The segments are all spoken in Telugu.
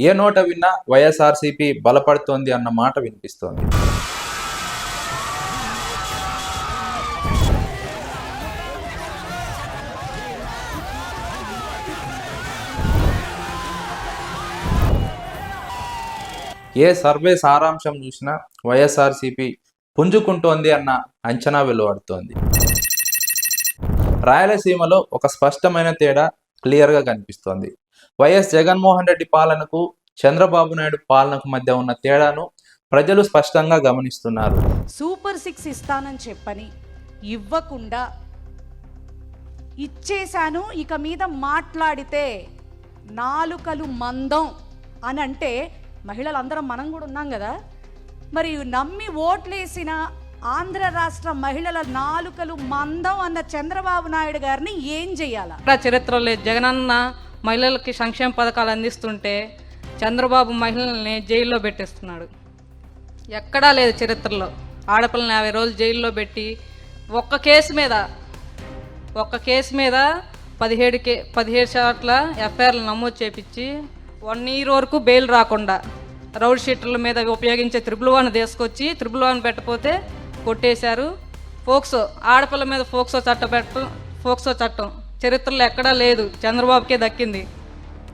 ఏ నోట విన్నా వైఎస్ఆర్సీపీ బలపడుతోంది అన్న మాట వినిపిస్తోంది. ఏ సర్వే సారాంశం చూసినా వైఎస్ఆర్సీపీ పుంజుకుంటోంది అన్న అంచనా వెలువడుతోంది. రాయలసీమలో ఒక స్పష్టమైన తేడా క్లియర్గా కనిపిస్తోంది. వైఎస్ జగన్మోహన్ రెడ్డి పాలనకు చంద్రబాబు నాయుడు పాలనకు మధ్య ఉన్న తేడాను ప్రజలు స్పష్టంగా గమనిస్తున్నారు. సూపర్ సిక్స్ ఇస్తానని చెప్పని ఇవ్వకుండా ఇచ్చేశాను ఇక మీద మాట్లాడితే నాలుకలు మందం అని అంటే మహిళలందరం మనం కూడా ఉన్నాం కదా. మరి నమ్మి ఓట్లేసిన ఆంధ్ర రాష్ట్ర మహిళల నాలుకలు మందం అన్న చంద్రబాబు నాయుడు గారిని ఏం చెయ్యాలా చరిత్రలో లేదు. జగనన్న మహిళలకి సంక్షేమ పథకాలు అందిస్తుంటే చంద్రబాబు మహిళల్ని జైల్లో పెట్టేస్తున్నాడు. ఎక్కడా లేదు చరిత్రలో. ఆడపిల్లని యాభై రోజులు జైల్లో పెట్టి ఒక్క కేసు మీద ఒక్క కేసు మీద పదిహేడు కే పదిహేడు చోట్ల ఎఫ్ఐఆర్లు నమోదు చేపించి వన్ ఇయర్ వరకు బెయిల్ రాకుండా రౌడ్ షీటర్ల మీద ఉపయోగించే త్రిబుల్ వన్ తీసుకొచ్చి త్రిబుల్ వన్ పెట్టకపోతే కొట్టేశారు. ఫోక్సో ఆడపిల్ల మీద ఫోక్సో చట్టం పెట్ట ఫోక్సో చట్టం. చరిత్రలో ఎక్కడా లేదు. చంద్రబాబుకే దక్కింది.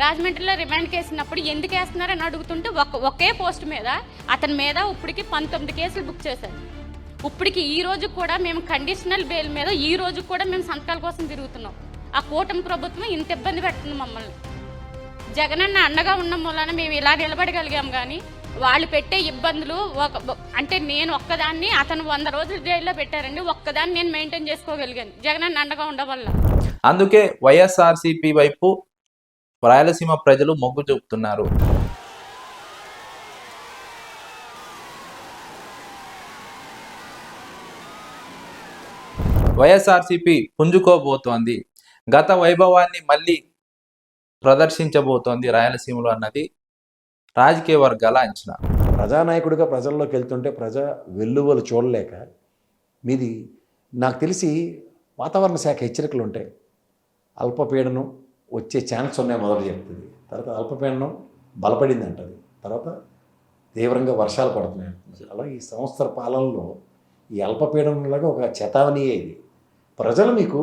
రాజమండ్రిలో రిమాండ్ కేసినప్పుడు ఎందుకు వేస్తున్నారని అడుగుతుంటే ఒక ఒకే పోస్ట్ మీద అతని మీద ఇప్పటికి పంతొమ్మిది కేసులు బుక్ చేశారు. ఇప్పటికి ఈ రోజు కూడా మేము కండిషనల్ బెయిల్ మీద ఈ రోజు కూడా మేము సంతకాల కోసం తిరుగుతున్నాం. ఆ కూటమి ప్రభుత్వం ఇంత ఇబ్బంది పెడుతుంది మమ్మల్ని. జగనన్న అండగా ఉన్న మూలన మేము ఇలా నిలబడగలిగాం కానీ వాళ్ళు పెట్టే ఇబ్బందులు ఒక అంటే నేను ఒక్కదాన్ని అతను వంద రోజులు జైల్లో పెట్టారండి ఒక్కదాన్ని నేను మెయింటైన్ చేసుకోగలిగాను. జగనన్న అండగా ఉండడం వల్ల. అందుకే వైఎస్ఆర్సీపీ వైపు రాయలసీమ ప్రజలు మొగ్గు చూపుతున్నారు. వైఎస్ఆర్సీపీ పుంజుకోబోతోంది. గత వైభవాన్ని మళ్ళీ ప్రదర్శించబోతోంది రాయలసీమలో అన్నది రాజకీయ వర్గాల అంచనా. ప్రజానాయకుడిగా ప్రజల్లోకి వెళ్తుంటే ప్రజా వెల్లువలు చూడలేక మీది నాకు తెలిసి వాతావరణ శాఖ హెచ్చరికలు ఉంటాయి. అల్పపీడనం వచ్చే ఛాన్స్ ఉన్నాయి మొదలు చెప్తుంది. తర్వాత అల్పపీడనం బలపడింది అంటది తర్వాత తీవ్రంగా వర్షాలు పడుతున్నాయి అంటుంది అలా ఈ సంవత్సర పాలనలో ఈ అల్పపీడనంలాగా ఒక చతావనియే ఇది. ప్రజలు మీకు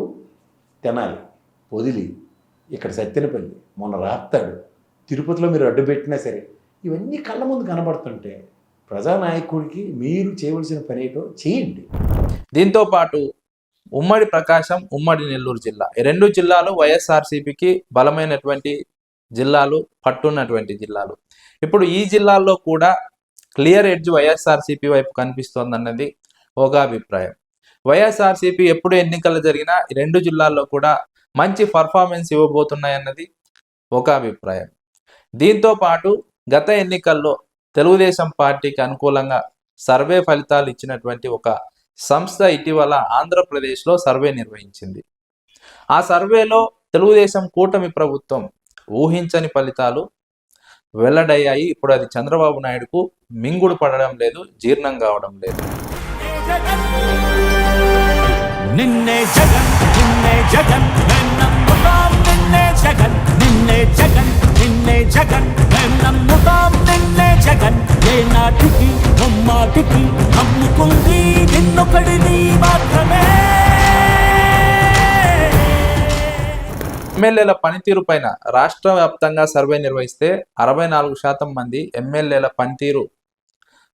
తెనాలి పొదిలి ఇక్కడ సత్యనపల్లి మొన్న రాస్తాడు తిరుపతిలో మీరు అడ్డు పెట్టినా సరే ఇవన్నీ కళ్ళ ముందు కనబడుతుంటే ప్రజానాయకుడికి మీరు చేయవలసిన పని ఏంటో చేయండి. దీంతో పాటు ఉమ్మడి ప్రకాశం ఉమ్మడి నెల్లూరు జిల్లా. ఈ రెండు జిల్లాలు వైఎస్ఆర్సీపీకి బలమైనటువంటి జిల్లాలు పట్టున్నటువంటి జిల్లాలు. ఇప్పుడు ఈ జిల్లాల్లో కూడా క్లియర్ ఎడ్జ్ వైఎస్ఆర్సీపీ వైపు కనిపిస్తోందన్నది ఒక అభిప్రాయం. వైఎస్ఆర్సీపీ ఎప్పుడు ఎన్నికలు జరిగినా రెండు జిల్లాల్లో కూడా మంచి పర్ఫార్మెన్స్ ఇవ్వబోతున్నాయన్నది ఒక అభిప్రాయం. దీంతో పాటు గత ఎన్నికల్లో తెలుగుదేశం పార్టీకి అనుకూలంగా సర్వే ఫలితాలు ఇచ్చినటువంటి ఒక సంస్థ ఇటీవల ఆంధ్రప్రదేశ్లో సర్వే నిర్వహించింది. ఆ సర్వేలో తెలుగుదేశం కూటమి ప్రభుత్వం ఊహించని ఫలితాలు వెల్లడయ్యాయి. ఇప్పుడు అది చంద్రబాబు నాయుడుకు మింగుడు పడడం లేదు జీర్ణం కావడం లేదు. నిన్నే జగన్ నిన్నే జగన్ జగన్ నిన్నే జగన్ నిన్నే జగన్. మేం నమ్ముతాం నిన్నే జగన్. ఏ నాటికి నమ్మాటికి నమ్ముకుంది నిన్నొకడిని మాత్రమే. ఎమ్మెల్యేల పనితీరు పైన రాష్ట్ర వ్యాప్తంగా సర్వే నిర్వహిస్తే అరవై నాలుగు శాతం మంది ఎమ్మెల్యేల పనితీరు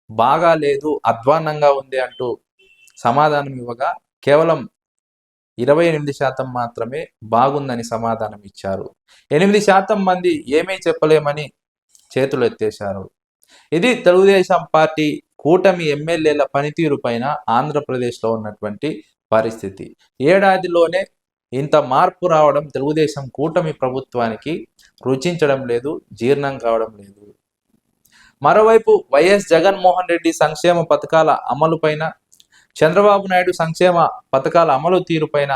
బాగా లేదు అధ్వాన్నంగా ఉంది అంటూ సమాధానం ఇవ్వగా కేవలం ఇరవై ఎనిమిది శాతం మాత్రమే బాగుందని సమాధానం ఇచ్చారు. ఎనిమిది శాతం మంది ఏమీ చెప్పలేమని చేతులు ఎత్తేశారు. ఇది తెలుగుదేశం పార్టీ కూటమి ఎమ్మెల్యేల పనితీరు పైన ఆంధ్రప్రదేశ్లో ఉన్నటువంటి పరిస్థితి. ఏడాదిలోనే ఇంత మార్పు రావడం తెలుగుదేశం కూటమి ప్రభుత్వానికి రుచించడం లేదు జీర్ణం కావడం లేదు. మరోవైపు వైఎస్ జగన్మోహన్ రెడ్డి సంక్షేమ పథకాల అమలు పైన చంద్రబాబు నాయుడు సంక్షేమ పథకాల అమలు తీరుపైన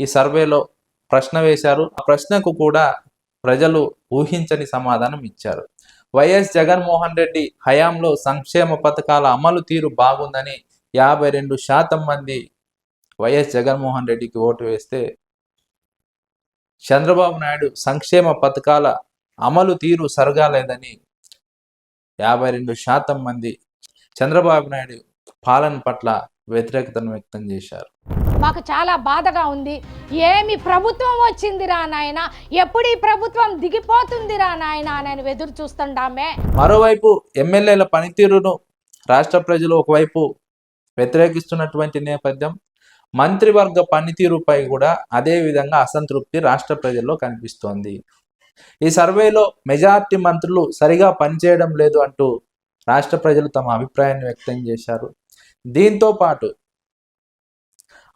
ఈ సర్వేలో ప్రశ్న వేశారు. ఆ ప్రశ్నకు కూడా ప్రజలు ఊహించని సమాధానం ఇచ్చారు. వైఎస్ జగన్మోహన్ రెడ్డి హయాంలో సంక్షేమ పథకాల అమలు తీరు బాగుందని యాభై రెండు శాతం మంది వైఎస్ జగన్మోహన్ రెడ్డికి ఓటు వేస్తే చంద్రబాబు నాయుడు సంక్షేమ పథకాల అమలు తీరు సరగాలేదని యాభై రెండు శాతం మంది చంద్రబాబు నాయుడు పాలన పట్ల వ్యతిరేకతను వ్యక్తం చేశారు. మాకు చాలా బాధగా ఉంది. ఏమి ప్రభుత్వం వచ్చిందిరా నాయన? ఎప్పుడు ఈ ప్రభుత్వం దిగిపోతుందిరా నాయన అని ఎదురు చూస్తుండామే. మరోవైపు ఎమ్మెల్యేల పనితీరును రాష్ట్ర ప్రజలు ఒకవైపు వ్యతిరేకిస్తున్నటువంటి నేపథ్యం మంత్రివర్గ పనితీరుపై కూడా అదే విధంగా అసంతృప్తి రాష్ట్ర ప్రజల్లో కనిపిస్తోంది. ఈ సర్వేలో మెజార్టీ మంత్రులు సరిగా పనిచేయడం లేదు అంటూ రాష్ట్ర ప్రజలు తమ అభిప్రాయాన్ని వ్యక్తం చేశారు. దీంతో పాటు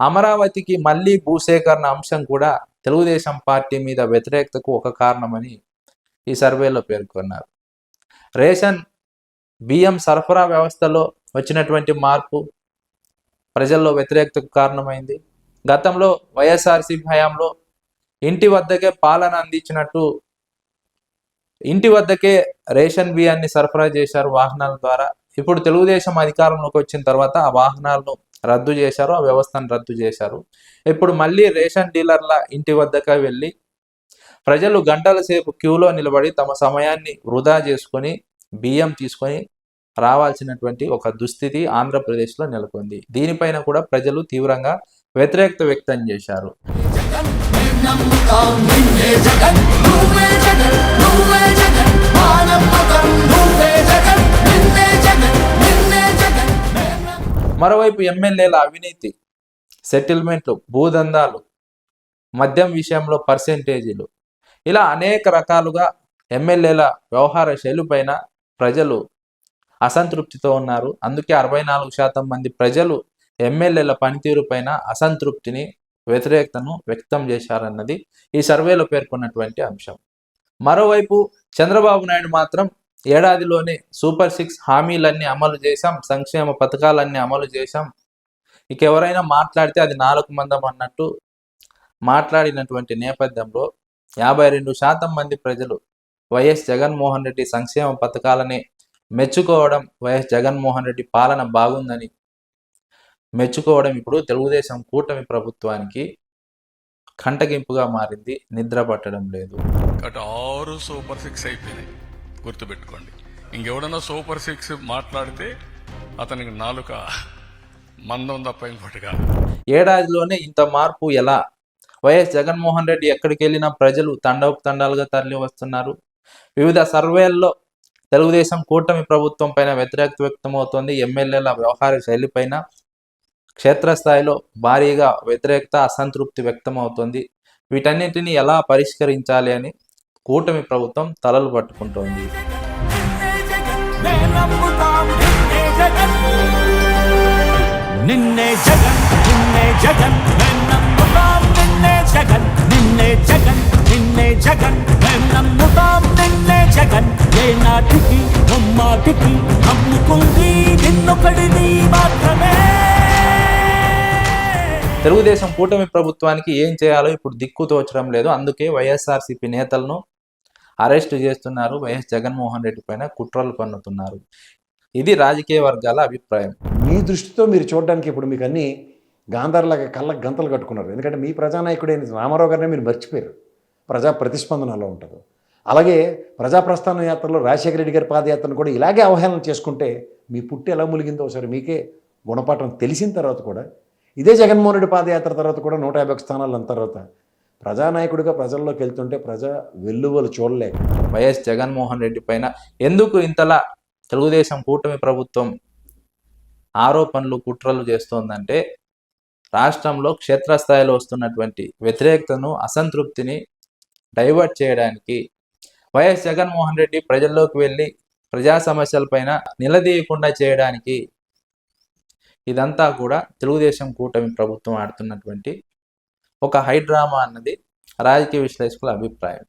అమరావతికి మళ్ళీ భూసేకరణ అంశం కూడా తెలుగుదేశం పార్టీ మీద వ్యతిరేకతకు ఒక కారణమని ఈ సర్వేలో పేర్కొన్నారు. రేషన్ బియ్యం సరఫరా వ్యవస్థలో వచ్చినటువంటి మార్పు ప్రజల్లో వ్యతిరేకతకు కారణమైంది. గతంలో వైఎస్ఆర్సీపీ హయాంలో ఇంటి వద్దకే పాలన అందించినట్టు ఇంటి వద్దకే రేషన్ బియ్యాన్ని సరఫరా చేశారు వాహనాల ద్వారా. ఇప్పుడు తెలుగుదేశం అధికారంలోకి వచ్చిన తర్వాత ఆ వాహనాలను రద్దు చేశారు ఆ వ్యవస్థను రద్దు చేశారు. ఇప్పుడు మళ్ళీ రేషన్ డీలర్ల ఇంటి వద్దకు వెళ్ళి ప్రజలు గంటల సేపు క్యూలో నిలబడి తమ సమయాన్ని వృధా చేసుకొని బియ్యం తీసుకొని రావాల్సినటువంటి ఒక దుస్థితి ఆంధ్రప్రదేశ్లో నెలకొంది. దీనిపైన కూడా ప్రజలు తీవ్రంగా వ్యతిరేకత వ్యక్తం చేశారు. జగన్ మరోవైపు ఎమ్మెల్యేల అవినీతి సెటిల్మెంట్లు భూదందాలు మద్యం విషయంలో పర్సెంటేజీలు. ఇలా అనేక రకాలుగా ఎమ్మెల్యేల వ్యవహార శైలిపైన ప్రజలు అసంతృప్తితో ఉన్నారు. అందుకే అరవై నాలుగు శాతం మంది ప్రజలు ఎమ్మెల్యేల పనితీరు పైన అసంతృప్తిని వ్యతిరేకతను వ్యక్తం చేశారన్నది ఈ సర్వేలో పేర్కొన్నటువంటి అంశం. మరోవైపు చంద్రబాబు నాయుడు మాత్రం ఏడాదిలోనే సూపర్ సిక్స్ హామీలన్నీ అమలు చేశాం సంక్షేమ పథకాలన్నీ అమలు చేశాం. ఇక ఎవరైనా మాట్లాడితే అది నాలుగు మందం అన్నట్టు మాట్లాడినటువంటి నేపథ్యంలో యాభై రెండు శాతం మంది ప్రజలు వైఎస్ జగన్మోహన్ రెడ్డి సంక్షేమ పథకాలని మెచ్చుకోవడం వైఎస్ జగన్మోహన్ రెడ్డి పాలన బాగుందని మెచ్చుకోవడం ఇప్పుడు తెలుగుదేశం కూటమి ప్రభుత్వానికి కంటగింపుగా మారింది నిద్ర పట్టడం లేదు. ఆరు సూపర్ సిక్స్ అయిపోయినాయి. గుర్తుపెట్టుకోండి. ఇంకెవడన్నా సూపర్ సిక్స్ మాట్లాడితే అతనికి నాలుక మందం తప్ప ఇంకోటి కాదు. ఏడాదిలోనే ఇంత మార్పు ఎలా? వైఎస్ జగన్మోహన్ రెడ్డి ఎక్కడికి వెళ్ళినా ప్రజలు తండోపు తండాలుగా తరలి వస్తున్నారు వివిధ సర్వేల్లో తెలుగుదేశం కూటమి ప్రభుత్వం పైన వ్యతిరేకత వ్యక్తమవుతోంది. ఎమ్మెల్యేల వ్యవహార శైలిపైన క్షేత్రస్థాయిలో భారీగా వ్యతిరేకత అసంతృప్తి వ్యక్తమవుతోంది. వీటన్నిటిని ఎలా పరిష్కరించాలి అని కూటమి ప్రభుత్వం తలలు పట్టుకుంటోంది. నిన్నే జగన్ నిన్నే జగన్ జగన్ నే నమ్ముతాం నిన్నే జగన్ నిన్నే జగన్ నిన్నే జగన్ నే నమ్ముతాం నిన్నే జగన్. ఏ నాటికి ముమ్మాటికి నమ్ముకుంది నిన్నొకడిని మాత్రమే. తెలుగుదేశం కూటమి ప్రభుత్వానికి ఏం చేయాలో ఇప్పుడు దిక్కు తోచడం లేదు. అందుకే వైఎస్ఆర్సీపీ నేతలను అరెస్ట్ చేస్తున్నారు వైఎస్ జగన్మోహన్ రెడ్డి పైన కుట్రలు పన్నుతున్నారు. ఇది రాజకీయ వర్గాల అభిప్రాయం. మీ దృష్టితో మీరు చూడడానికి ఇప్పుడు మీకు అన్ని గాంధార్లాగా కళ్ళకు గంతలు కట్టుకున్నారు. ఎందుకంటే మీ ప్రజానాయకుడైన రామారావు గారిని మీరు మర్చిపోయారు. ప్రజా ప్రతిస్పందనలో ఉంటుంది. అలాగే ప్రజాప్రస్థాన యాత్రలో రాజశేఖర రెడ్డి గారి పాదయాత్రను కూడా ఇలాగే అవహేళన చేసుకుంటే మీ పుట్టి ఎలా ములిగిందో ఒకసారి మీకే గుణపాఠం తెలిసిన తర్వాత కూడా ఇదే జగన్మోహన్ రెడ్డి పాదయాత్ర తర్వాత కూడా నూట యాభై ఒక్క స్థానాలు అంత తర్వాత ప్రజానాయకుడిగా ప్రజల్లోకి వెళ్తుంటే ప్రజా వెల్లువలు చూడలేక వైఎస్ జగన్మోహన్ రెడ్డి పైన ఎందుకు ఇంతలా తెలుగుదేశం కూటమి ప్రభుత్వం ఆరోపణలు కుట్రలు చేస్తోందంటే రాష్ట్రంలో క్షేత్రస్థాయిలో వస్తున్నటువంటి వ్యతిరేకతను అసంతృప్తిని డైవర్ట్ చేయడానికి వైఎస్ జగన్మోహన్ రెడ్డి ప్రజల్లోకి వెళ్ళి ప్రజా సమస్యలపైన నిలదీయకుండా చేయడానికి ఇదంతా కూడా తెలుగుదేశం కూటమి ప్రభుత్వం ఆడుతున్నటువంటి ఒక హైడ్రామా అన్నది రాజకీయ విశ్లేషకుల అభిప్రాయం.